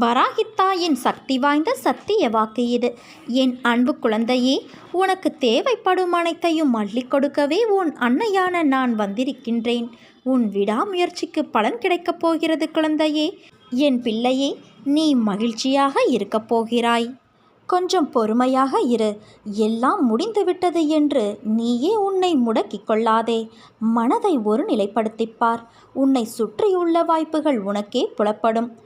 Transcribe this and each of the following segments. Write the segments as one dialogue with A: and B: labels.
A: வராகித்தாயின் சக்தி வாய்ந்த சத்திய வாக்கு இது. என் அன்பு குழந்தையே உனக்கு தேவைப்படும் அனைத்தையும் அள்ளிக் கொடுக்கவே உன் அன்னையான நான் வந்திருக்கின்றேன். உன் விடாமுயற்சிக்கு பலன் கிடைக்கப் போகிறது குழந்தையே. என் பிள்ளையே நீ மகிழ்ச்சியாக இருக்கப் போகிறாய். கொஞ்சம் பொறுமையாக இரு. எல்லாம் முடிந்துவிட்டது என்று நீயே உன்னை முடக்கிக் கொள்ளாதே. மனதை ஒரு நிலைப்படுத்திப்பார். உன்னை சுற்றியுள்ள வாய்ப்புகள் உனக்கே புலப்படும்.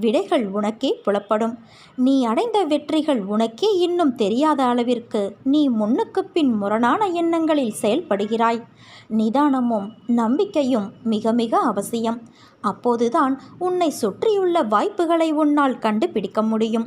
A: விடைகள் உனக்கே புலப்படும். நீ அடைந்த வெற்றிகள் உனக்கே இன்னும் தெரியாத அளவிற்கு நீ முன்னுக்கு பின் முரணான எண்ணங்களில் செயல்படுகிறாய். நிதானமும் நம்பிக்கையும் மிக மிக அவசியம். அப்போதுதான் உன்னை சுற்றியுள்ள வாய்ப்புகளை உன்னால் கண்டுபிடிக்க முடியும்.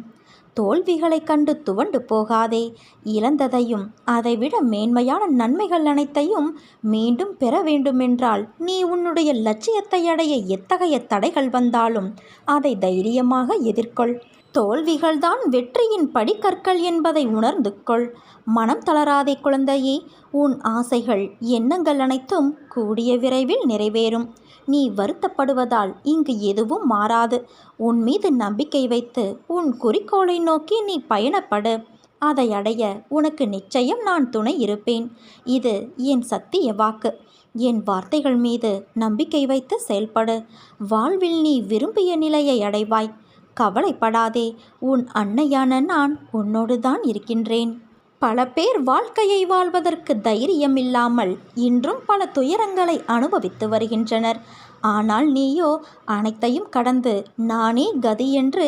A: தோல்விகளைக் கண்டு துவண்டு போகாதே. இழந்ததையும் அதைவிட மேன்மையான நன்மைகள் அனைத்தையும் மீண்டும் பெற வேண்டுமென்றால் நீ உன்னுடைய லட்சியத்தை அடைய எத்தகைய தடைகள் வந்தாலும் அதை தைரியமாக எதிர்கொள். தோல்விகள்தான் வெற்றியின் படிக்கற்கள் என்பதை உணர்ந்து கொள். மனம் தளராதே குழந்தையே. உன் ஆசைகள் எண்ணங்கள் அனைத்தும் கூடிய விரைவில் நிறைவேறும். நீ வருத்தப்படுவதால் இங்கு எதுவும் மாறாது. உன் மீது நம்பிக்கை வைத்து உன் குறிக்கோளை நோக்கி நீ பயணப்படு. அதை அடைய உனக்கு நிச்சயம் நான் துணை இருப்பேன். இது என் சத்திய வாக்கு. என் வார்த்தைகள் மீது நம்பிக்கை வைத்து செயல்படு. வாழ்வில் நீ விரும்பிய நிலையை அடைவாய். கவலைப்படாதே. உன் அன்னையான நான் உன்னோடு தான் இருக்கின்றேன். பல பேர் வாழ்க்கையை வாழ்வதற்கு தைரியம் இல்லாமல் இன்றும் பல துயரங்களை அனுபவித்து வருகின்றனர். ஆனால் நீயோ அனைத்தையும் கடந்து நானே கதி என்று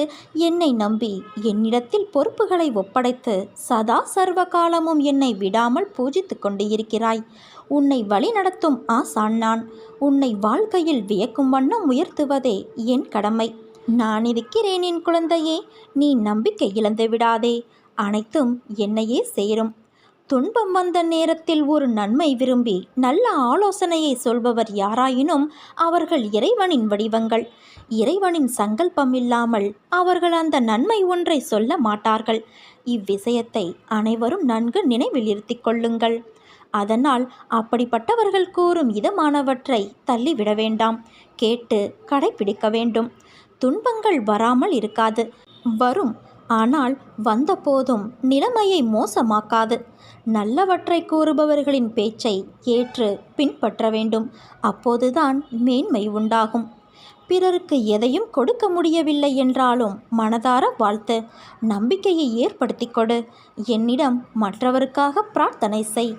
A: என்னை நம்பி என்னிடத்தில் பொறுப்புகளை ஒப்படைத்து சதா சர்வ காலமும் என்னை விடாமல் பூஜித்து கொண்டு இருக்கிறாய் உன்னை வழிநடத்தும் ஆசான் நான். உன்னை வாழ்க்கையில் வியக்கும் வண்ணம் உயர்த்துவதே என் கடமை. நான் இருக்கிறேன் என் குழந்தையே. நீ நம்பிக்கை இழந்து விடாதே. அனைத்தும் என்னையே சேரும். துன்பம் வந்த நேரத்தில் ஒரு நன்மை விரும்பி நல்ல ஆலோசனையை சொல்பவர் யாராயினும் அவர்கள் இறைவனின் வடிவங்கள். இறைவனின் சங்கல்பம் இல்லாமல் அவர்கள் அந்த நன்மை ஒன்றை சொல்ல மாட்டார்கள். இவ்விஷயத்தை அனைவரும் நன்கு நினைவில் இருத்தி கொள்ளுங்கள். அதனால் அப்படிப்பட்டவர்கள் கூறும் இதமானவற்றை தள்ளிவிட வேண்டாம். கேட்டு கடைபிடிக்க வேண்டும். துன்பங்கள் வராமல் இருக்காது. வரும் ஆனால் வந்தபோதும் நிலைமையை மோசமாக்காது. நல்லவற்றை கூறுபவர்களின் பேச்சை ஏற்று பின்பற்ற வேண்டும். அப்போதுதான் மேன்மை உண்டாகும். பிறருக்கு எதையும் கொடுக்க முடியவில்லை என்றாலும் மனதார வாழ்த்து நம்பிக்கையை ஏற்படுத்தி கொடு. என்னிடம் மற்றவருக்காக பிரார்த்தனை செய்.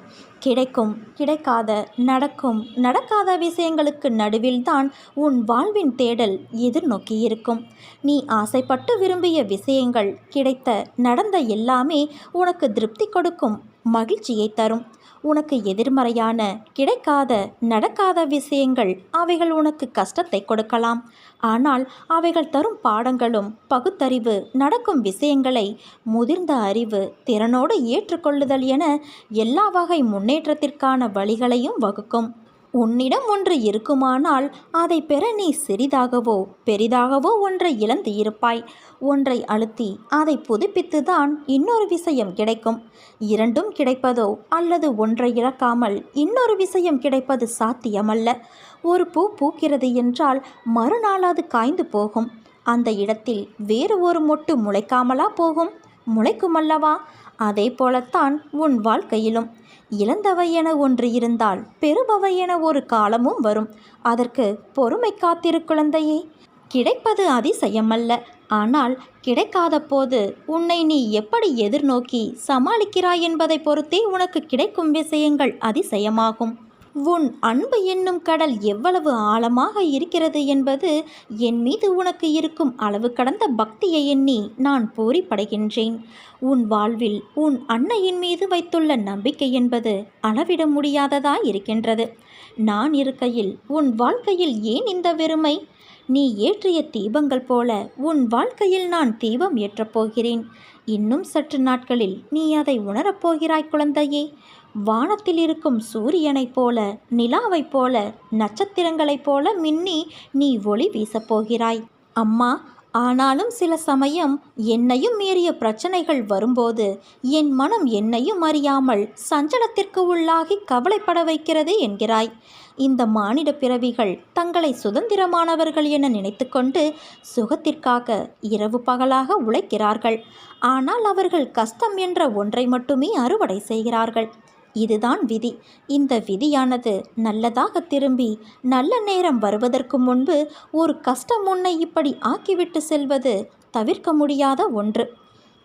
A: கிடைக்கும் கிடைக்காத நடக்கும். நடக்காத விஷயங்களுக்கு நடுவில்தான் உன் வாழ்வின் தேடல் எதிர்நோக்கி இருக்கும் நீ ஆசைப்பட்டு விரும்பிய விஷயங்கள் கிடைத்த நடந்த எல்லாமே உனக்கு திருப்தி கொடுக்கும். மகிழ்ச்சியை தரும். உனக்கு எதிர்மறையான கிடைக்காத நடக்காத விஷயங்கள் அவைகள் உனக்கு கஷ்டத்தை கொடுக்கலாம். ஆனால் அவைகள் தரும் பாடங்களும் பகுத்தறிவு நடக்கும் விஷயங்களை முதிர்ந்த அறிவு திறனோடு ஏற்றுக்கொள்ளுதல் என எல்லா வகை முன்னேற்றத்திற்கான வழிகளையும் வகுக்கும். உன்னிடம் ஒன்று இருக்குமானால் அதை பெற நீ சிறிதாகவோ பெரிதாகவோ ஒன்றை இழந்து இருப்பாய். ஒன்றை அழுத்தி அதை புதுப்பித்துதான் இன்னொரு விஷயம் கிடைக்கும். இரண்டும் கிடைப்பதோ அல்லது ஒன்றை இழக்காமல் இன்னொரு விஷயம் கிடைப்பது சாத்தியமல்ல. ஒரு பூ பூக்கிறது என்றால் மறுநாள் அது காய்ந்து போகும். அந்த இடத்தில் வேறு ஒரு மொட்டு முளைக்காமலா போகும்? முளைக்குமல்லவா? அதே போலத்தான் உன் வாழ்க்கையிலும். இழந்தவை என ஒன்று இருந்தால் பெறுபவை என ஒரு காலமும் வரும். அதற்கு பொறுமை காத்திரு குழந்தையே கிடைப்பது அதிசயமல்ல. ஆனால் கிடைக்காத போது உன்னை நீ எப்படி எதிர்நோக்கி சமாளிக்கிறாய் என்பதை பொறுத்தே உனக்கு கிடைக்கும் விஷயங்கள் அதிசயமாகும். உன் அன்பு என்னும் கடல் எவ்வளவு ஆழமாக இருக்கிறது என்பது என் மீது உனக்கு இருக்கும் அளவு கடந்த பக்தியை எண்ணி நான் போரிப்படைகின்றேன். உன் வாழ்வில் உன் அன்னையின் மீது வைத்துள்ள நம்பிக்கை என்பது அளவிட முடியாததாய் இருக்கின்றது. நான் இருக்கையில் உன் வாழ்க்கையில் ஏன் இந்த வெறுமை? நீ ஏற்றிய தீபங்கள் போல உன் வாழ்க்கையில் நான் தீபம் ஏற்றப் போகிறேன். இன்னும் சற்று நாட்களில் நீ அதை உணரப் போகிறாய் குழந்தையே. வானத்தில் இருக்கும் சூரியனைப் போல நிலாவைப் போல நட்சத்திரங்களைப் போல மின்னி நீ ஒளி வீசப் போகிறாய். அம்மா ஆனாலும் சில சமயம் என்னையும் மீறிய பிரச்சனைகள் வரும்போது என் மனம் என்னையும் அறியாமல் சஞ்சலத்திற்கு உள்ளாகி கவலைப்பட வைக்கிறது என்கிறாய். இந்த மானிட பிறவிகள் தங்களை சுதந்திரமானவர்கள் என நினைத்துக்கொண்டு சுகத்திற்காக இரவு பகலாக உழைக்கிறார்கள். ஆனால் அவர்கள் கஷ்டம் என்ற ஒன்றை மட்டுமே அறுவடை செய்கிறார்கள். இதுதான் விதி. இந்த விதியானது நல்லதாக திரும்பி நல்ல நேரம் வருவதற்கு முன்பு ஒரு கஷ்டம் முன்னை இப்படி ஆக்கிவிட்டு செல்வது தவிர்க்க முடியாத ஒன்று.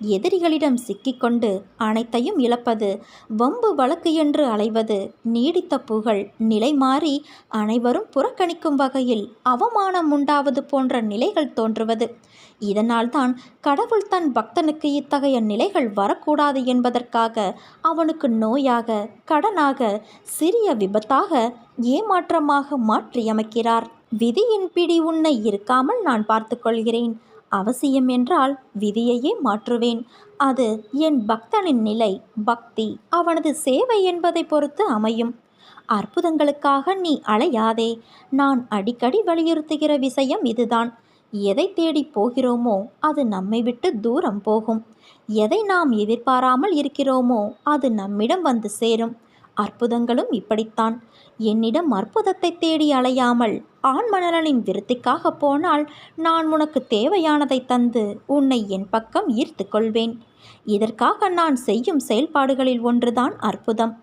A: எதிரிகளிடம் சிக்கிக்கொண்டு அனைத்தையும் இழப்பது வம்பு வழக்கு என்று அலைவது நீடித்த புகழ் நிலை மாறி அனைவரும் புறக்கணிக்கும் வகையில் அவமானம் உண்டாவது போன்ற நிலைகள் தோன்றுவது. இதனால்தான் கடவுள் தன் பக்தனுக்கு இத்தகைய நிலைகள் வரக்கூடாது என்பதற்காக அவனுக்கு நோயாக கடனாக சிறிய விபத்தாக ஏமாற்றமாக மாற்றியமைக்கிறார். விதியின் பிடி உன்னை இருக்காமல் நான் பார்த்துக்கொள்கிறேன். அவசியம் என்றால் விதியையே மாற்றுவேன். அது என் பக்தனின் நிலை பக்தி அவனது சேவை என்பதை பொறுத்து அமையும். அற்புதங்களுக்காக நீ அலையாதே. நான் அடிக்கடி வலியுறுத்துகிற விஷயம் இதுதான். எதை தேடி போகிறோமோ அது நம்மை விட்டு தூரம் போகும். எதை நாம் எதிர்பாராமல் இருக்கிறோமோ அது நம்மிடம் வந்து சேரும். அற்புதங்களும் இப்படித்தான். என்னிடம் அற்புதத்தை தேடி அலையாமல் ஆண் மணலனின் விருத்திக்காக போனால் நான் உனக்கு தேவையானதை தந்து உன்னை என் பக்கம் ஈர்த்து கொள்வேன். இதற்காக நான் செய்யும் செயல்பாடுகளில் ஒன்றுதான் அற்புதம்.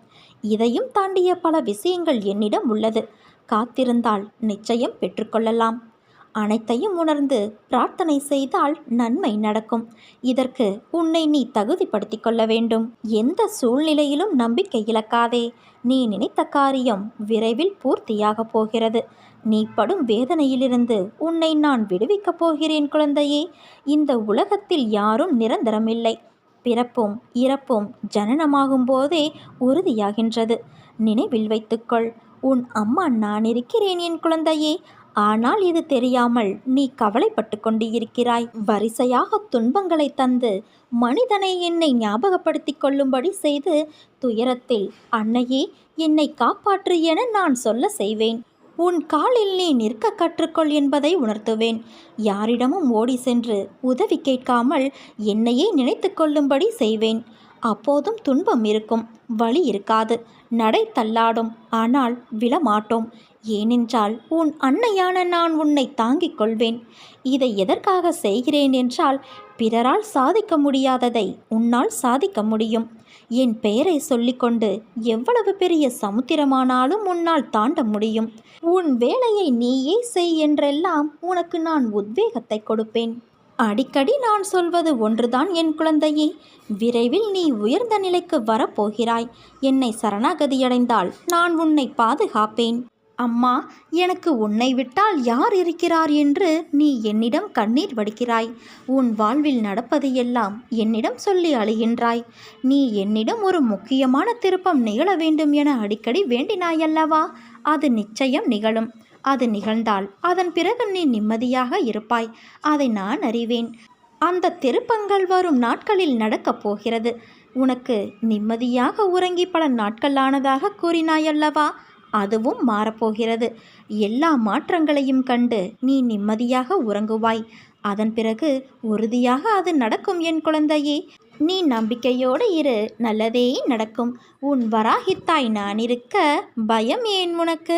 A: இதையும் தாண்டிய பல விஷயங்கள் என்னிடம் உள்ளது. காத்திருந்தால் நிச்சயம் பெற்றுக்கொள்ளலாம் அனைத்தையும் உணர்ந்து பிரார்த்தனை செய்தால் நன்மை நடக்கும். இதற்கு உன்னை நீ தகுதிப்படுத்திக் கொள்ள வேண்டும். எந்த சூழ்நிலையிலும் நம்பிக்கை இழக்காதே. நீ நினைத்த காரியம் விரைவில் பூர்த்தியாக போகிறது. நீ படும் வேதனையிலிருந்து உன்னை நான் விடுவிக்கப் போகிறேன் குழந்தையே. இந்த உலகத்தில் யாரும் நிரந்தரமில்லை. பிறப்பும் இறப்பும் ஜனனமாகும் போதே உறுதியாகின்றது. நினைவில் வைத்துக்கொள். உன் அம்மா நான் இருக்கிறேன் என் குழந்தையே. ஆனால் இது தெரியாமல் நீ கவலைப்பட்டு கொண்டு இருக்கிறாய் வரிசையாக துன்பங்களை தந்து மனிதனை என்னை ஞாபகப்படுத்தி கொள்ளும்படி செய்து துயரத்தில் அன்னையே என்னை காப்பாற்று என நான் சொல்ல செய்வேன். உன் காலில் நீ நிற்க கற்றுக்கொள் என்பதை உணர்த்துவேன். யாரிடமும் ஓடி சென்று உதவி கேட்காமல் என்னையே நினைத்து கொள்ளும்படி செய்வேன். அப்போதும் துன்பம் இருக்கும் வழி இருக்காது. நடை தள்ளாடும். ஆனால் விழமாட்டோம். ஏனென்றால் உன் அன்னையான நான் உன்னை தாங்கிக் கொள்வேன். இதை எதற்காக செய்கிறேன் என்றால் பிறரால் சாதிக்க முடியாததை உன்னால் சாதிக்க முடியும். என் பெயரை சொல்லிக்கொண்டு எவ்வளவு பெரிய சமுத்திரமானாலும் உன்னால் தாண்ட முடியும். உன் வேலையை நீயே செய் என்றெல்லாம் உனக்கு நான் உத்வேகத்தை கொடுப்பேன். அடிக்கடி நான் சொல்வது ஒன்றுதான் என் குழந்தையே. விரைவில் நீ உயர்ந்த நிலைக்கு வரப்போகிறாய். என்னை சரணாகதியடைந்தால் நான் உன்னை பாதுகாப்பேன். அம்மா எனக்கு உன்னை விட்டால் யார் இருக்கிறார் என்று நீ என்னிடம் கண்ணீர் வடிக்கிறாய். உன் வாழ்வில் நடப்பது எல்லாம் என்னிடம் சொல்லி அழுகின்றாய். நீ என்னிடம் ஒரு முக்கியமான திருப்பம் நிகழ வேண்டும் என அடிக்கடி வேண்டினாயல்லவா? அது நிச்சயம் நிகழும். அது நிகழ்ந்தால் அதன் பிறகு நீ நிம்மதியாக இருப்பாய். அதை நான் அறிவேன். அந்த திருப்பங்கள் வரும் நாட்களில் நடக்கப் போகிறது. உனக்கு நிம்மதியாக உறங்கி பல நாட்கள் ஆனதாக கூறினாயல்லவா? அதுவும் மாறப்போகிறது. எல்லா மாற்றங்களையும் கண்டு நீ நிம்மதியாக உறங்குவாய். அதன் பிறகு உறுதியாக அது நடக்கும் என் குழந்தையே. நீ நம்பிக்கையோடு இரு. நல்லதே நடக்கும். உன் வராகித்தாய் நான் இருக்க பயம் ஏன் உனக்கு?